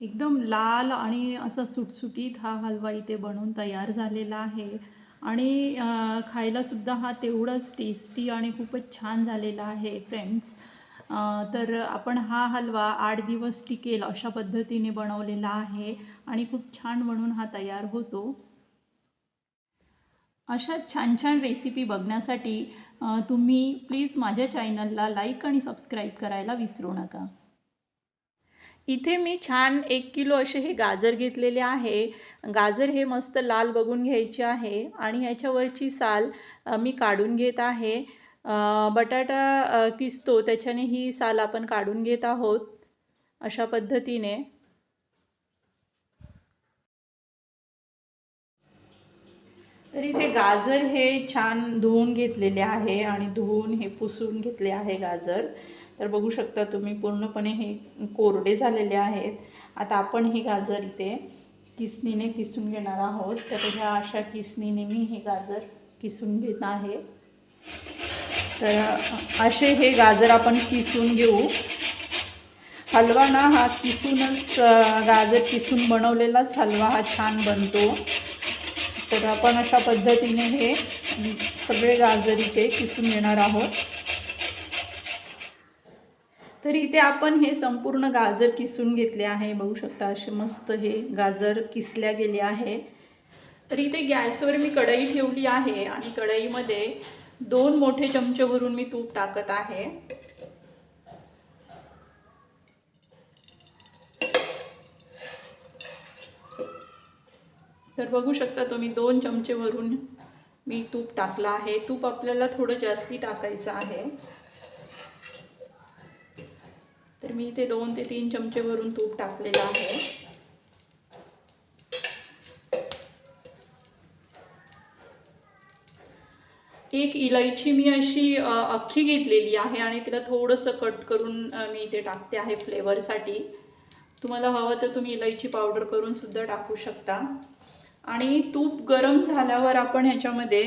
एकदम लाल आणि असं सुटसुटीत हा हलवा इथे बनवून तयार झालेला आहे. आणि खायलासुद्धा हा तेवढाच टेस्टी आणि खूपच छान झालेला आहे फ्रेंड्स तर आपण हा हलवा आठ दिवस टिकेल अशा पद्धतीने बनवलेला आहे आणि खूप छान म्हणून हा तयार होतो. अशा छान छान रेसिपी बघण्यासाठी तुम्ही प्लीज माझ्या चॅनलला लाईक आणि सबस्क्राईब करायला विसरू नका. इथे मी छान एक किलो असे हे गाजर घेतलेले आहे. गाजर हे मस्त लाल बघून घ्यायचे आहे आणि ह्याच्यावरची साल मी काढून घेत आहे. बटाटा किसतो त्याच्याने ही साल आपण काढून घेत आहोत. अशा पद्धतीने. तर इथे गाजर हे छान धुवून घेतलेले आहे आणि धुवून हे पुसून घेतले आहे गाजर. तर बघू शकता तुम्ही पूर्णपणे हे कोरडे झालेले आहेत. आता आपण हे गाजर इथे किसनीने किसून घेणार आहोत. तर ह्या अशा किसनीने मी हे गाजर किसून घेत आहे. तर असे हे गाजर आपण किसून घेऊ. हलवा ना हा किसूनच गाजर किसून बनवलेलाच हलवा हा छान बनतो. तर आपण अशा पद्धतीने हे सगळे गाजर इथे किसून घेणार आहोत. तर इथे आपण हे संपूर्ण गाजर किसून घेतले आहे. बघू शकता असे मस्त हे गाजर किसल्या गेले आहे. तर इथे गॅसवर मी कढई ठेवली आहे आणि कढईमध्ये दोन मोठे चमचे भरून मी तूप टाकत आहे. तर बघू शकता तुम्ही दोन चमचेवरून मी तूप टाकलं आहे. तूप आपल्याला थोडं जास्ती टाकायचं आहे. तर मी इथे दोन ते तीन चमचेवरून तूप टाकलेलं आहे. एक इलायची मी अशी अख्खी घेतलेली आहे आणि तिला थोडंसं कट करून मी इथे टाकते आहे फ्लेवरसाठी तुम्हाला हवं तर तुम्ही इलायची पावडर करून सुद्धा टाकू शकता. आणि तूप गरम झाल्यावर आपण ह्याच्यामध्ये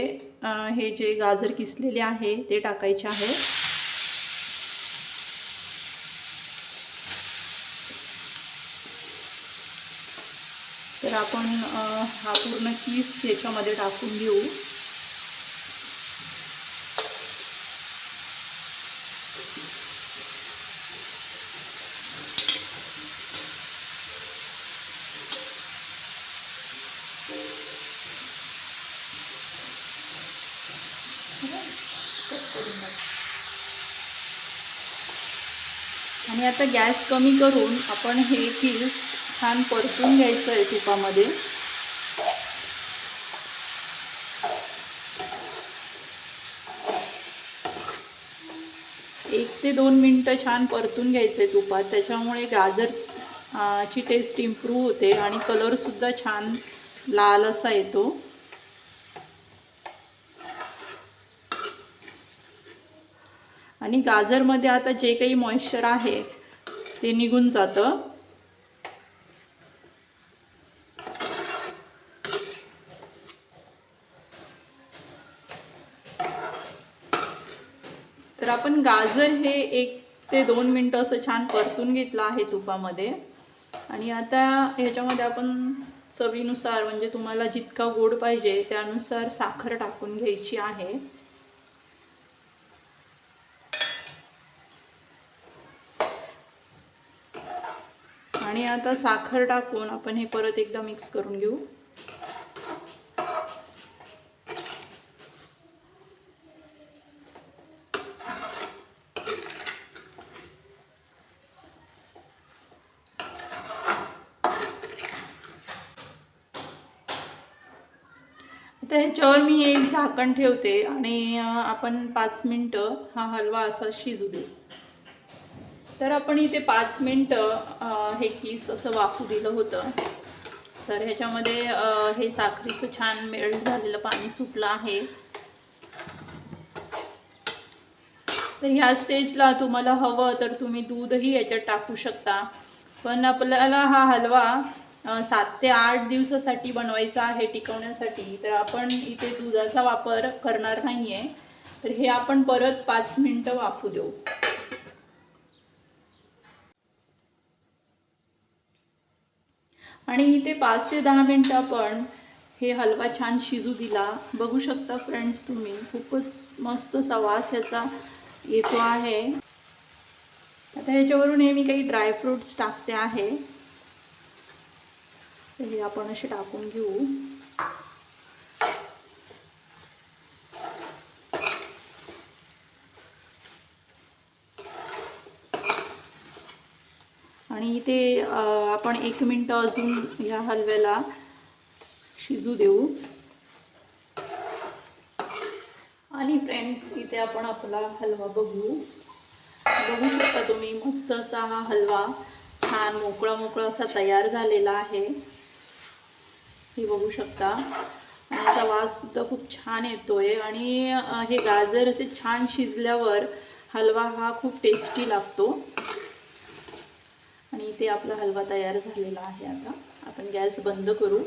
हे जे गाजर किसलेले आहे ते टाकायचे आहे. तर आपण हा पूर्ण किस याच्यामध्ये टाकून घेऊ. आणि आता गॅस कमी करून आपण हे किस छान परतून घ्यायचं आहे तुपामध्ये. एक ते दोन मिनटं छान परतून घ्यायचं आहे तुपात. त्याच्यामुळे गाजर ची टेस्ट इम्प्रूव्ह होते आणि कलरसुद्धा छान लाल असा येतो. आणि गाजरमध्ये आता जे काही मॉइश्चर आहे ते निघून जातं. तर आपण गाजर हे एक ते दोन मिनटं असं छान परतून घेतलं आहे तुपामध्ये. आणि आता ह्याच्यामध्ये आपण चवीनुसार म्हणजे तुम्हाला जितका गोड पाहिजे त्यानुसार साखर टाकून घ्यायची आहे. आणि आता साखर टाकून आपण हे परत एकदा मिक्स करून घेऊ. आता ह्याच्यावर मी एक झाकण ठेवते आणि आपण पाच मिनटं हा हलवा असा शिजू देऊ. तर आपण इथे पाच मिनटं हे किस असं वाफू दिलं होतं. तर ह्याच्यामध्ये हे साखरीचं छान मेल्ट झालेलं पाणी सुटलं आहे. तर ह्या स्टेजला तुम्हाला हवं तर तुम्ही दूधही याच्यात टाकू शकता. पण आपल्याला हा हलवा सात ते आठ दिवसासाठी बनवायचा आहे टिकवण्यासाठी. तर आपण इथे दुधाचा वापर करणार नाही आहे तर हे आपण परत पाच मिनटं वाफू देऊ. आणि इथे पाच ते दहा मिनटं आपण हे हलवा छान शिजू दिला. बघू शकता फ्रेंड्स तुम्ही खूपच मस्त असा वास ह्याचा येतो आहे. आता ह्याच्यावरून हे मी काही ड्रायफ्रूट्स टाकते आहे. हे आपण असे टाकून घेऊ. आणि इथे आपण एक मिनटं अजून ह्या हलव्याला शिजू देऊ. आणि फ्रेंड्स इथे आपण आपला हलवा बघू. बघू शकता तुम्ही मस्त असा हा हलवा छान मोकळा मोकळा असा तयार झालेला आहे. हे बघू शकता. आणि याचा वाससुद्धा खूप छान येतोय. आणि हे गाजर असे छान शिजल्यावर हलवा हा खूप टेस्टी लागतो. आणि इथे आपला हलवा तयार झालेला आहे आता. आपण गॅस बंद करू.